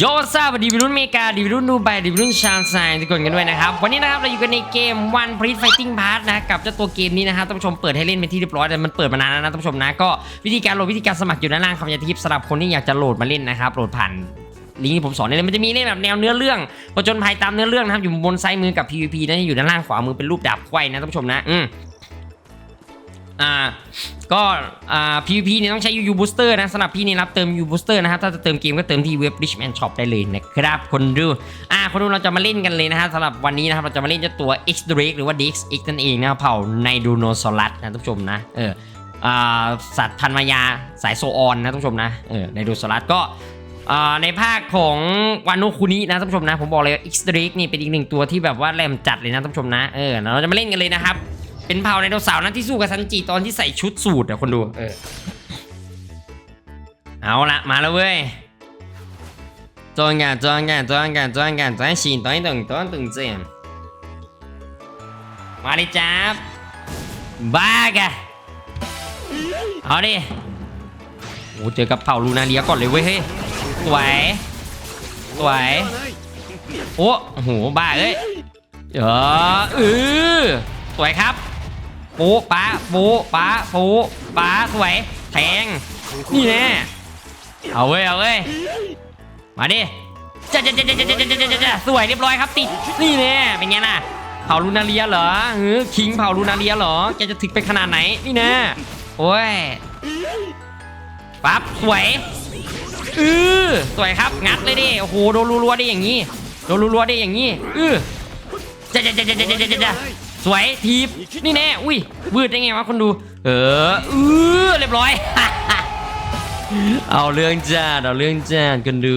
โยซาบดีวิรุ่นเมกาดีวิรุ่นดูไบดีวิรุ่นชาญไซน์ทุกคนกันด้วยนะครับ วันนี้นะครับเราอยู่กันในเกม One Piece Fighting Pass นะกับเจ้าตัวเกมนี้นะครับท่านผู้ชมเปิดให้เล่นเป็นที่เรียบร้อยแต่มันเปิดมานานแล้วนะท่านผู้ชมนะก็วิธีการโหลดวิธีการสมัครอยู่ด้านล่างคำยาทิปสำหรับคนที่อยากจะโหลดมาเล่นนะครับโหลดผ่านลิงก์ที่ผมสอนเนี่ยมันจะมีเล่นแบบแนวเนื้อเรื่องผจญภัยตามเนื้อเรื่องนะครับอยู่บนซ้ายมือกับ PVP นะอยู่ด้านล่างขวามือเป็นรูปดาบไขว้นะท่านผู้ชมนะอืม อ่าก็อ่า PVP เนี่ยต้องใช้ UU Booster นะสำหรับพี่นี่รับเติม UU Booster นะครับถ้าจะเติมเกมก็เติมที่เว็บ Richman Shop ได้เลยนะครับคนดูอ่าคนดูเราจะมาเล่นกันเลยนะครับสำหรับวันนี้นะครับเราจะมาเล่นเจ้าตัว X Drake หรือว่า DX X นั่นเองนะครับเผ่าไนดูโนซอรัสนะท่านผู้ชมนะเอออ่าสัตว์พันมายาสายโซออนนะท่านผู้ชมนะเออไนดูโซรัสก็ในภาคของวานโนคุนินะท่านผู้ชมนะ ผมบอกเลยว่า X Drake นี่เป็นอีกหนึ่งตัวที่แบบว่าแหลมจัดเลยนะท่านผู้ชมนะเออเราจะมาเล่นกันเลยนะครับ เป็นเผ่าไดโนเสาร์นะที่สู้กับซันจิตอนที่ใส่ชุดสูทอะคนดู เออ เอาละมาแล้วเว้ยจอนกันจอนกันจอนกันจอนกันจอนสีต้อยตึงตอยตึงเจมมาดิจ้าบบ้ากะเอาดิโอ้เจอกับเผ่าลูนาเลียก่อนเลยเว้ยเฮ้ยสวยสวยโอ้โหบ้าเอ้ยเออเออสวยครับ ปูป้าปูป้าปูป้าสวยแทงนี่แน่เอาเว้ยเอาเว้ยมาดิจ้าจ้าจ้าจ้าจ้าจ้าจ้าจ้าสวยเรียบร้อยครับติดนี่แน่เป็นไงล่ะเผาลูนาเลียเหรอเออคิงเผาลูนาเลียเหรอแกจะถึกไปขนาดไหนนี่แน่โอ้ยปั๊บสวยเออสวยครับงัดเลยดิโอ้โหโดนรัวๆได้อย่างงี้โดนรัวๆได้อย่างงี้เออจ้าจ้าจ้าจ้าจ้าจ้าจ้า สวยทีบนี่แน่อุ้ยวืดได้ไงวะคนดู เออเออเรียบร้อย เอาเรื่องจ้าเอาเรื่องจ้ากันดู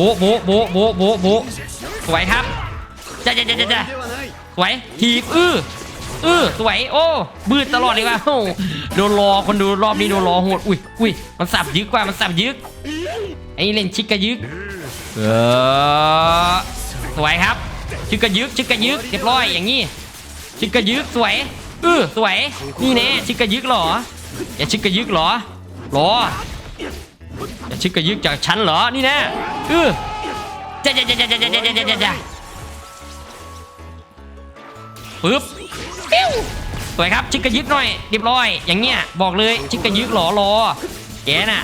บะโบะโบะโบะโบะโบะสวยครับจ้าจ้าจ้าจ้าจ้าสวยทีบอื้ออื้อสวยโอ้บืดตลอดเลยว่ะโอ้โดนรอคนดูรอบนี้โดนรอโหดอุ้ยอุ้ยมันสับยึกกว่ามันสับยึกไอ้เล่นชิกกะยึกเออสวยครับชิกกะยึกชิกกะยึกเรียบร้อยอย่างงี้ชิกกะยึกสวยอื้อสวยนี่แน่ชิกกะยึกหรออย่าชิกกะยึกหรอรอ จะชิกกระยึกจากฉันเหรอ นี่แน่เออจ้าจ้าจ้าจ้าจ้าจ้าจ้าจ้าจ้าปึ๊บปิ้วสวยครับ ชิกกระยึกหน่อยเรียบร้อย อย่างเงี้ย บอกเลย ชิกกระยึกหรอรอแกน่ะ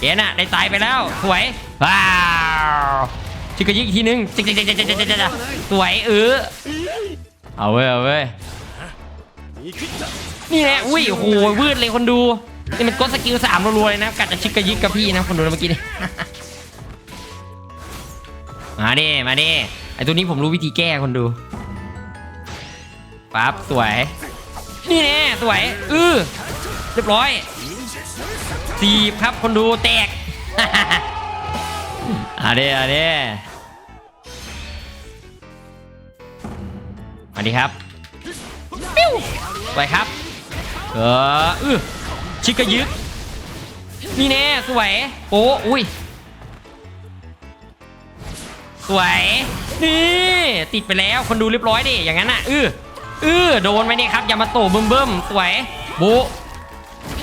แกน่ะ ได้ตายไปแล้ว สวย ว้าว ชิกกระยึกอีกทีนึงจ้าจ้าจ้าจ้าจ้าจ้าจ้าสวยเออเอาเว้ย เอาเว้ย นี่แหละ อุ้ยโอ้โหวืดเลยคนดู นี่มันกดสกิลสามรัวๆเลยนะกัดจะชิกกระยิกกับพี่นะคนดูเมื่อกี้นี่มาดิมาดิไอตัวนี้ผมรู้วิธีแก้คนดูปั๊บสวย นี่แน่สวยอือเรียบร้อยสีบครับคนดูแตกอาเดอาเดมาดิครับปิ้วสวยครับเอออือ ชิกกะยึกนี่แน่สวยโอ้อุ้ยสวยนี่ติดไปแล้วคนดูเรียบร้อยดิอย่างนั้นอะอืออือโดนไหมเนี่ครับอย่ามาโตบึ้มบึ้มสวยโบะ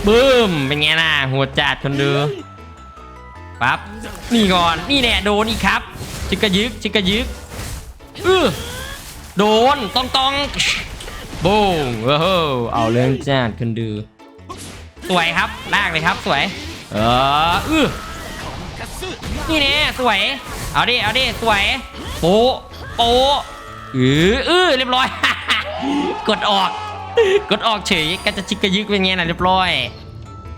บึ้มเป็นไงล่ะหัวจัดคนดูปั๊บนี่ก่อนนี่แน่โดนอีกครับ ชิกกะยึกชิกกะยึกอือโดนตองตองบูมโอ้โหเอาเรื่องจัดคนดู สวยครับลากเลยครับสวย เอออื้อนี่แน่สวย เอาดิ เอาดิ สวย โปะโปะอืออื้อเรียบร้อย กดออก กดออกเฉยก็จะชิกกระยึกเป็นไงนะเรียบร้อย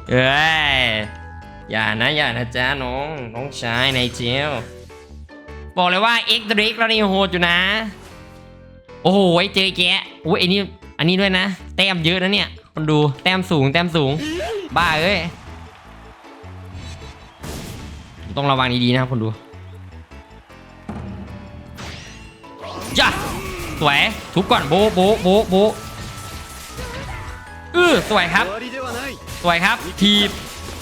เอ้ย อย่านะอย่านะจ๊ะน้อง น้องชายในเจลบอกเลยว่าเอ็กซ์ดริกแล้วนี่โหดอยู่นะ โอ้โหเจอแกะโอ้ยอ้นี่อันนี้ด้วยนะ แต้มเยอะนะเนี่ย คนดู แต้มสูง แต้มสูง บ้าเอ้ย ต้องระวังดีๆนะครับคนดูจ้าสวย ทุบก่อนโบโบโบโบเออสวยครับ สวยครับ ทีบ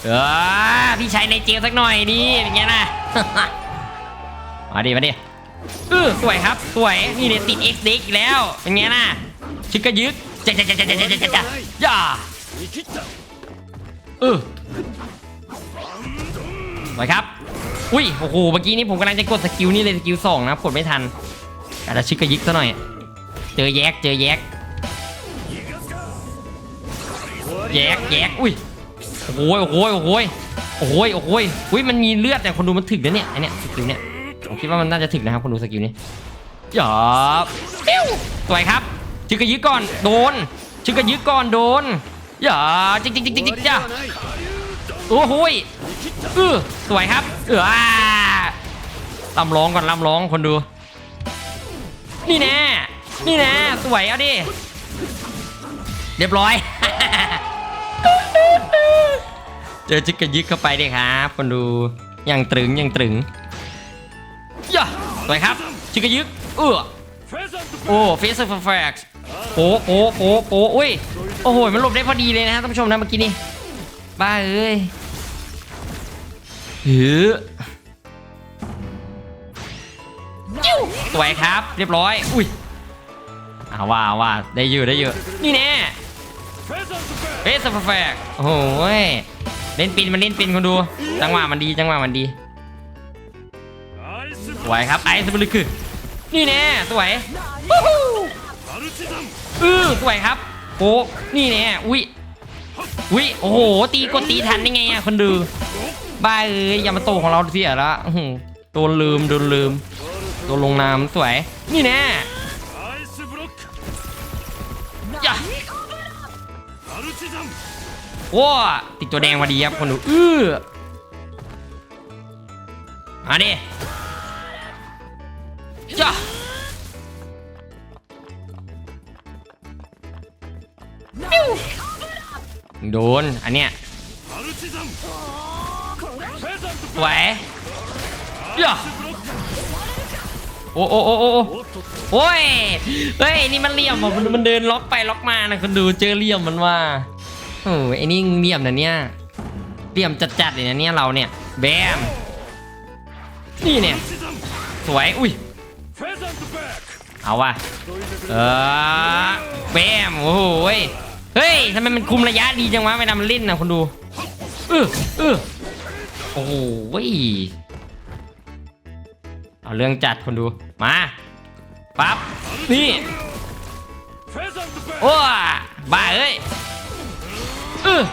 เออพี่ใช้ในเจลสักหน่อยดีอย่างเงี้ยนะมาดิมาดิเออสวยครับ สวย นี่เนี่ยติด X อีกแล้วเป็นไงนะชิกกระยึกจ๊ะจ๊ะจ๊ะจ๊ะจ๊ะจ๊ะจ๊ะจ๊า ออสวยครับ อุ้ย โอ้โห เมื่อกี้นี้ผมกำลังจะกดสกิลนี่เลยสกิลสองนะกดไม่ทัน อาจจะชึกกระยิกซะหน่อย เจอแยก เจอแยก แยกแยกอุ้ย โอ้โหโอ้โหโอ้โหโอ้โหโอ้โหอุ้ย มันมีเลือดแต่คนดูมันถึกนะเนี่ยไอเนี่ยสกิลเนี่ย ผมคิดว่ามันน่าจะถึกนะครับคนดูสกิลนี้หยอบปิ้วสวยครับ ชึกกระยิกก่อน โดน ชึกกระยิกก่อน โดน อย่าจิกจิกจิกจิกจิกจ้าโอ้โหเออสวยครับ เออลำร้องก่อนลำร้องคนดู นี่แน่นี่แน่สวยเอาดิ เรียบร้อย เจอจิกกยิกเข้าไปดิครับ คนดูยังตรึงยังตรึงอย่าสวยครับ จิกกยิกเออโอ้เฟสเฟอร์แฟกซ์โอ้โอ้โอ้โอ้อุ้ย โอ้โห มันหลบได้พอดีเลยนะฮะท่านผู้ชมนะเมื่อกี้นี้บ้าเอ้ยหือจิ้วสวยครับ เรียบร้อย อุ้ยอาว่าว่าได้เยอะได้เยอะนี่แน่เฟสเฟอร์แฟกโอ้โหยเล่นปินมันเล่นปินคนดู จังหวะมันดี จังหวะมันดี สวยครับไอซ์บลิคือนี่แน่สวยวู้ฮู้อือสวยครับ โอ้นี่เนี่ยอุ้ยอุ้ยโอ้โห ตีกดตีทันได้ไงอะคนดูบ้าเอ้ยยามาโตของเราเสียละโดนลืมโดนลืมโดนลงน้ำสวย นี่แน่ยะว้าติดตัวแดงมาดีครับคนดู อื้อมาดิ โดน อันเนี้ยไหวย่าโอ้โอ้โอ้โอ้โอ้ย เฮ้ย นี่มันเหลี่ยมอะมันเดินล็อกไปล็อกมานะคนดูเจอเหลี่ยมมันว่าโอ้ยไอ้นี่เหลี่ยมนะเนี่ย เหลี่ยมจัดๆเลยนะเนี่ยเราเนี่ย แบม นี่เนี่ย สวย อุ้ย เอาว่ะ เออ แบม โอ้โห เฮ้ยทำไมมันคุมระยะดีจังวะเวลามันเล่นนะคนดูเออเออโอ้ยเอาเรื่องจัดคนดูมาปั๊บนี่โอ้บ้าเอ้ยเออ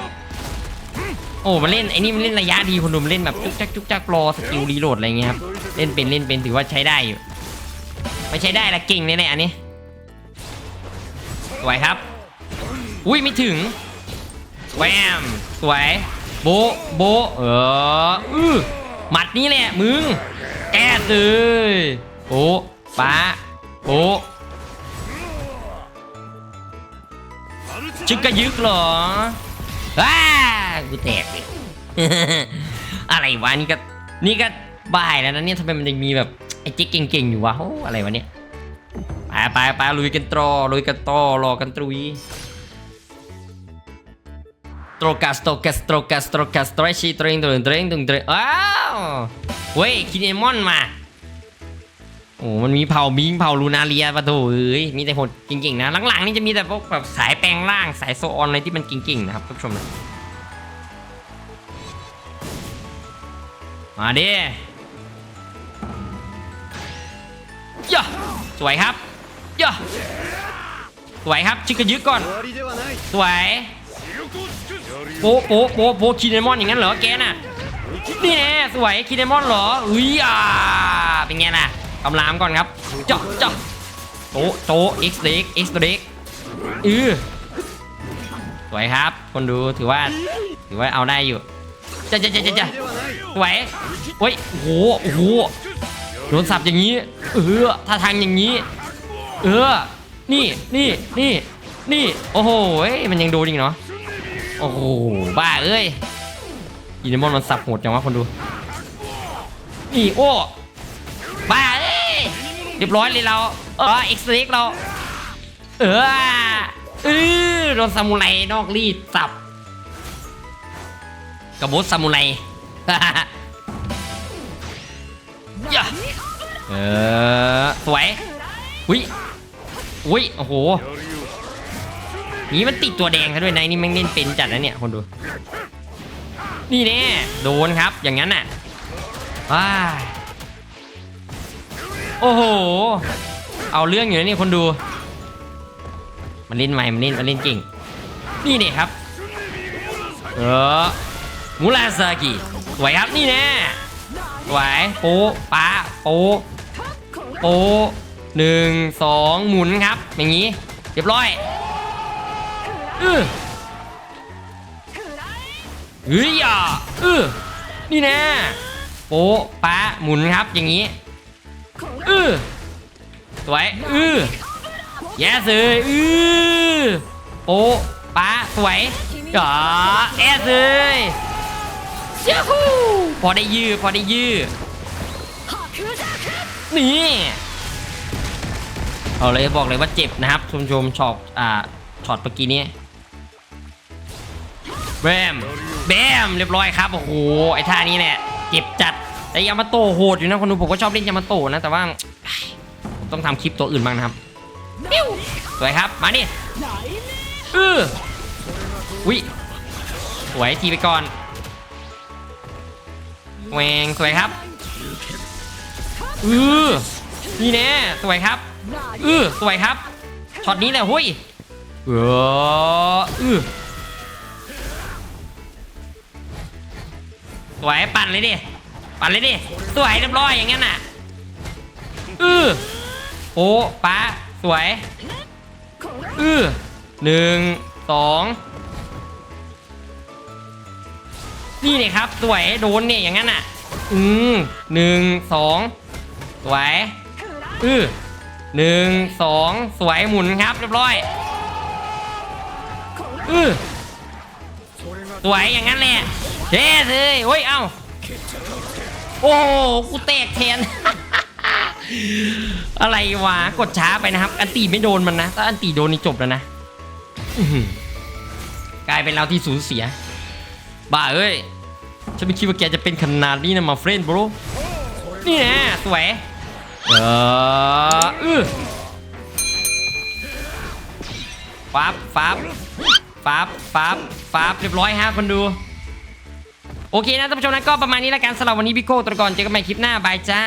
โอ้มันเล่นไอ้นี่มันเล่นระยะดีคนดูมันเล่นแบบจุกจักจุกจักรอสกิลรีโหลดอะไรเงี้ยครับเล่นเป็นเล่นเป็นถือว่าใช้ได้อยู่ไม่ใช้ได้ละเก่งเลยเนี่ยอันนี้สวยครับ อุ้ยไม่ถึงแวมสวยโบโบเอออือหมัดนี้แหละมึงแก้เลยโอ้ป้าโอ้จึกกระยึกเหรอว้ากูแตกเลยอะไรวะนี่ก็นี่ก็บ่ายแล้วนะเนี่ยทำไมมันยังมีแบบไอ้จิ๊กเก่งๆอยู่วะโอ้อะไรวะเนี่ยไปไปไปลุยกันตรอลุยกันต่อรอกันตรุย ตรกาสโตกาสโตกาสโตกาสโตรชีตริงตริงตริงตริงตริงอ้าวเว้ยคินเอมอนมาโอ้มันมีเผ่าบิงเผ่าลูนาเรียปะโถเอ้ยมีแต่คนเก่งๆนะหลังๆนี่จะมีแต่พวกแบบสายแปลงร่างสายโซออนอะไรที่มันเก่งๆนะครับท่านผู้ชมนะมาดิย่อสวยครับย่อสวยครับชิคกี้ยึกก่อนสวย โป๊ะโป๊ะโป๊ะโป๊ะคีเนมอนอย่างนั้นเหรอแกน่ะนี่แน่สวยคินเนมอนเหรออุ้ยอ่าเป็นไงน่ะกำลามก่อนครับเจาะเจาะโตโตเอ็กซ์เด็กเอ็กซ์เด็กอือสวยครับ คนดูถือว่าถือว่าเอาได้อยู่จ้ะจะจะจ้จะสวยโอ้ยโหโโหโดนสับอย่างนี้เออท่าทางอย่างนี้ เออ นี่นี่นี่นี่โอ้โหมันยังโดนอีกเนาะ โอ้โหบ้าเอ้ยอีนิมอนมันสับโหดจังวะคนดู นี่โอ้บ้าเอ้ยเรียบร้อยเลยเราเออเอ็กซ์เล็กเรา เออเออโดนซามูไรนอกรีดสับกระบดซามูไรอย่าเออสวยอุ้ยอุ้ยโอ้โห นี่มันติดตัวแดงซะด้วยนะนี่แม่งเล่นเป็นจัดนะเนี่ยคนดู นี่แน่โดนครับ อย่างนั้นน่ะว้าโอ้โห เอาเรื่องอยู่นะนี่คนดู มันเล่นใหม่มันเล่นมันเล่นเก่ง นี่เนี่ยครับ เออมูราซากิสวยครับนี่แน่สวยโป๊ป้าโป๊โป๊หนึ่งสองหมุนครับ อย่างนี้ เรียบร้อย เออเฮ้ยอะเออนี่แน่โป๊ะป้าหมุนครับอย่างนี้เออสวยเออแย่เลยอือโอ้ป้าสวยอ๋อแอสเลยยูฮูพอได้ยื้อพอได้ยื้อนี่เอาเลยบอกเลยว่าเจ็บนะครับชมชมช็อตอ่าช็อตเมื่อกี้นี้ แบมแบมเรียบร้อยครับโอ้โหไอ้ท่านี้เนี่ยเจ็บจัดแต่ยามาโตโหดอยู่นะคนดูผมก็ชอบเล่นยามาโตนะแต่ว่าผมต้องทำคลิปตัวอื่นบ้างนะครับสวยครับมาดิเออวิสวยทีไปก่อนแหวงสวยครับเออนี่แน่สวยครับเออสวยครับช็อตนี้แหละหุ้ยเออเออ สวยปั่นเลยดิปั่นเลยดิสวยเรียบร้อยอย่างงั้นน่ะเออโอ้ป้าสวยอือหนึ่งสองนี่เนี่ยครับสวยโดนเนี่ยอย่างนั้นอะอืมหนึ่งสองสวยอือหนึ่งสองสวยหมุนครับเรียบร้อยอือ สวยอย่างนั้นแหละเท่เลยโอ้ยเอ้าโอ้กูแตกแทน อะไรวะกดช้าไปนะครับ อันตีไม่โดนมันนะ ถ้าอันตีโดนนี่จบแล้วนะกลายเป็นเราที่สูญเสีย บ้าเอ้ยฉันไม่คิดว่าแกจะเป็นขนาดนี้นะมาเฟรนบรนี่นะสวยเอออื้อฟับฟับ ปั๊บปั๊บปั๊บเรียบร้อยฮะคนดู โอเคนะท่านผู้ชมนะก็ประมาณนี้แล้วกันสำหรับวันนี้พี่โก้ตัวกรอนเจอกันใหม่คลิปหน้าบายจ้า